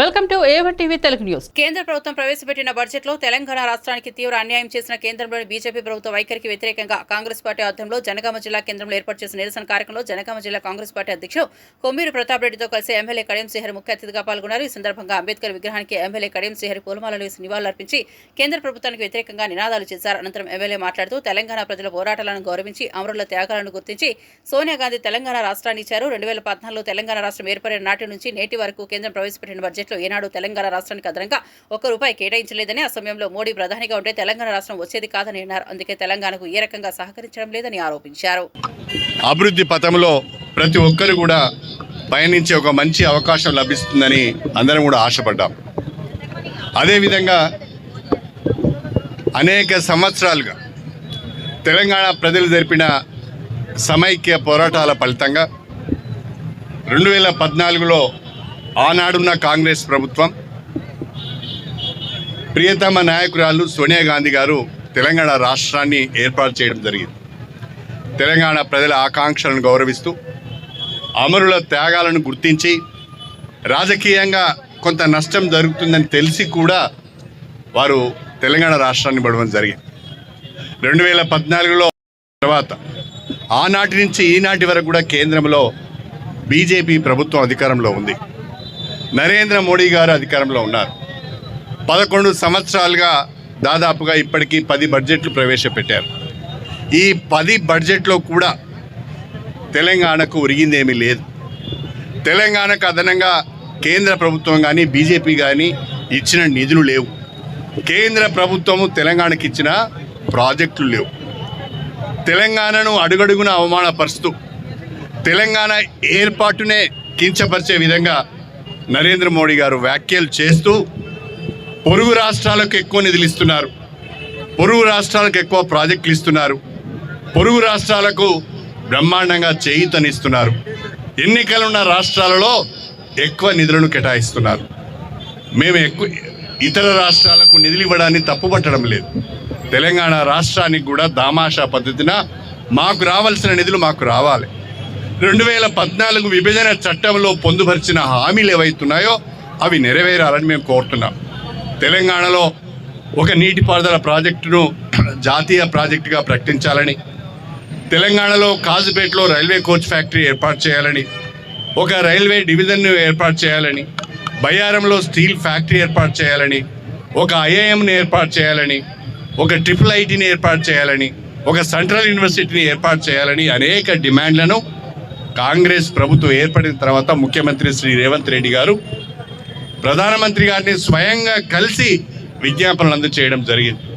Welcome to A one TV Telugu news. కేంద్ర ప్రభుత్వం ప్రవేశపెట్టిన బడ్జెట్లో తెలంగాణ రాష్ట్రానికి తీవ్ర అన్యాయం చేసిన కేంద్రంలోని బీజేపీ ప్రభుత్వ వైఖరికి వ్యతిరేకంగా కాంగ్రెస్ పార్టీ ఆధ్వర్యంలో జనగామ జిల్లా కేంద్రంలో ఏర్పాటు చేసిన నిరసన కార్యక్రమంలో జనగామ జిల్లా కాంగ్రెస్ పార్టీ అధ్యక్షుడు కొమ్మూరు ప్రతాప్ రెడ్డితో కలిసి ఎమ్మెల్యే కడియం శ్రీహరి ముఖ్య అతిథిగా పాల్గొన్నారు. ఈ సందర్భంగా అంబేద్కర్ విగ్రహానికి ఎమ్మెల్యే కడియం శ్రీహరి పూలమాలలు వేసి నివాళులర్పించి కేంద్ర ప్రభుత్వానికి వ్యతిరేకంగా నినాదాలు చేశారు. అనంతరం ఎమ్మెల్యే మాట్లాడుతూ తెలంగాణ ప్రజల పోరాటాలను గౌరవించి అమరుల త్యాగాలను గుర్తించి సోనియా గాంధీ తెలంగాణ రాష్ట్రాన్ని ఇచ్చారు. రెండు వేల పద్నాలుగులో తెలంగాణ రాష్ట్రం ఏర్పడిన నాటి నుంచి నేటి వరకు కేంద్రం ప్రవేశపెట్టిన బడ్జెట్ బడ్జెట్లో ఏనాడు తెలంగాణ రాష్ట్రానికి అదనంగా ఒక్క రూపాయి కేటాయించలేదని ఆ సమయంలో మోడీ ప్రధానిగా ఉంటే తెలంగాణ రాష్ట్రం వచ్చేది కాదని అన్నారు. అందుకే తెలంగాణకు ఏ రకంగా సహకరించడం లేదని ఆరోపించారు. అభివృద్ధి పథంలో ప్రతి ఒక్కరు కూడా పయనించే ఒక మంచి అవకాశం లభిస్తుందని అందరం కూడా ఆశపడ్డాం. అదేవిధంగా అనేక సంవత్సరాలుగా తెలంగాణ ప్రజలు జరిపిన సమైక్య పోరాటాల ఫలితంగా రెండు వేల పద్నాలుగులో ఆనాడున్న కాంగ్రెస్ ప్రభుత్వం ప్రియతమ నాయకురాలు సోనియా గాంధీ గారు తెలంగాణ రాష్ట్రాన్ని ఏర్పాటు చేయడం జరిగింది. తెలంగాణ ప్రజల ఆకాంక్షలను గౌరవిస్తూ అమరుల త్యాగాలను గుర్తించి రాజకీయంగా కొంత నష్టం జరుగుతుందని తెలిసి కూడా వారు తెలంగాణ రాష్ట్రాన్ని పడడం జరిగింది. రెండు వేల పద్నాలుగులో తర్వాత ఆనాటి నుంచి ఈనాటి వరకు కూడా కేంద్రంలో బీజేపీ ప్రభుత్వం అధికారంలో ఉంది. నరేంద్ర మోడీ గారు అధికారంలో ఉన్నారు. పదకొండు సంవత్సరాలుగా దాదాపుగా ఇప్పటికీ పది బడ్జెట్లు ప్రవేశపెట్టారు. ఈ పది బడ్జెట్లో కూడా తెలంగాణకు ఒరిగిందేమీ లేదు. తెలంగాణకు అదనంగా కేంద్ర ప్రభుత్వం కానీ బీజేపీ కానీ ఇచ్చిన నిధులు లేవు. కేంద్ర ప్రభుత్వము తెలంగాణకి ఇచ్చిన ప్రాజెక్టులు లేవు. తెలంగాణను అడుగడుగున అవమానపరుస్తూ తెలంగాణ ఏర్పాటునే కించపరిచే విధంగా నరేంద్ర మోడీ గారు వ్యాఖ్యలు చేస్తూ పొరుగు రాష్ట్రాలకు ఎక్కువ నిధులు ఇస్తున్నారు. పొరుగు రాష్ట్రాలకు ఎక్కువ ప్రాజెక్టులు ఇస్తున్నారు. పొరుగు రాష్ట్రాలకు బ్రహ్మాండంగా చేయూతనిస్తున్నారు. ఎన్నికలున్న రాష్ట్రాలలో ఎక్కువ నిధులను కేటాయిస్తున్నారు. మేము ఎక్కువ ఇతర రాష్ట్రాలకు నిధులు ఇవ్వడాన్ని తప్పుపట్టడం లేదు. తెలంగాణ రాష్ట్రానికి కూడా దామాషా పద్ధతిన మాకు రావాల్సిన నిధులు మాకు రావాలి. రెండు వేల పద్నాలుగు విభజన చట్టంలో పొందుపరిచిన హామీలు ఏవైతున్నాయో అవి నెరవేరాలని మేము కోరుతున్నాం. తెలంగాణలో ఒక నీటిపారుదల ప్రాజెక్టును జాతీయ ప్రాజెక్టుగా ప్రకటించాలని తెలంగాణలో కాజుపేటలో రైల్వే కోచ్ ఫ్యాక్టరీ ఏర్పాటు చేయాలని ఒక రైల్వే డివిజన్ను ఏర్పాటు చేయాలని బయ్యారంలో స్టీల్ ఫ్యాక్టరీ ఏర్పాటు చేయాలని ఒక ఐఐఎంని ఏర్పాటు చేయాలని ఒక ట్రిపుల్ ఐటీని ఏర్పాటు చేయాలని ఒక సెంట్రల్ యూనివర్సిటీని ఏర్పాటు చేయాలని అనేక డిమాండ్లను కాంగ్రెస్ ప్రభుత్వం ఏర్పడిన తర్వాత ముఖ్యమంత్రి శ్రీ రేవంత్ రెడ్డి గారు ప్రధానమంత్రి గారిని స్వయంగా కలిసి విజ్ఞాపనలు అందజేయడం జరిగింది.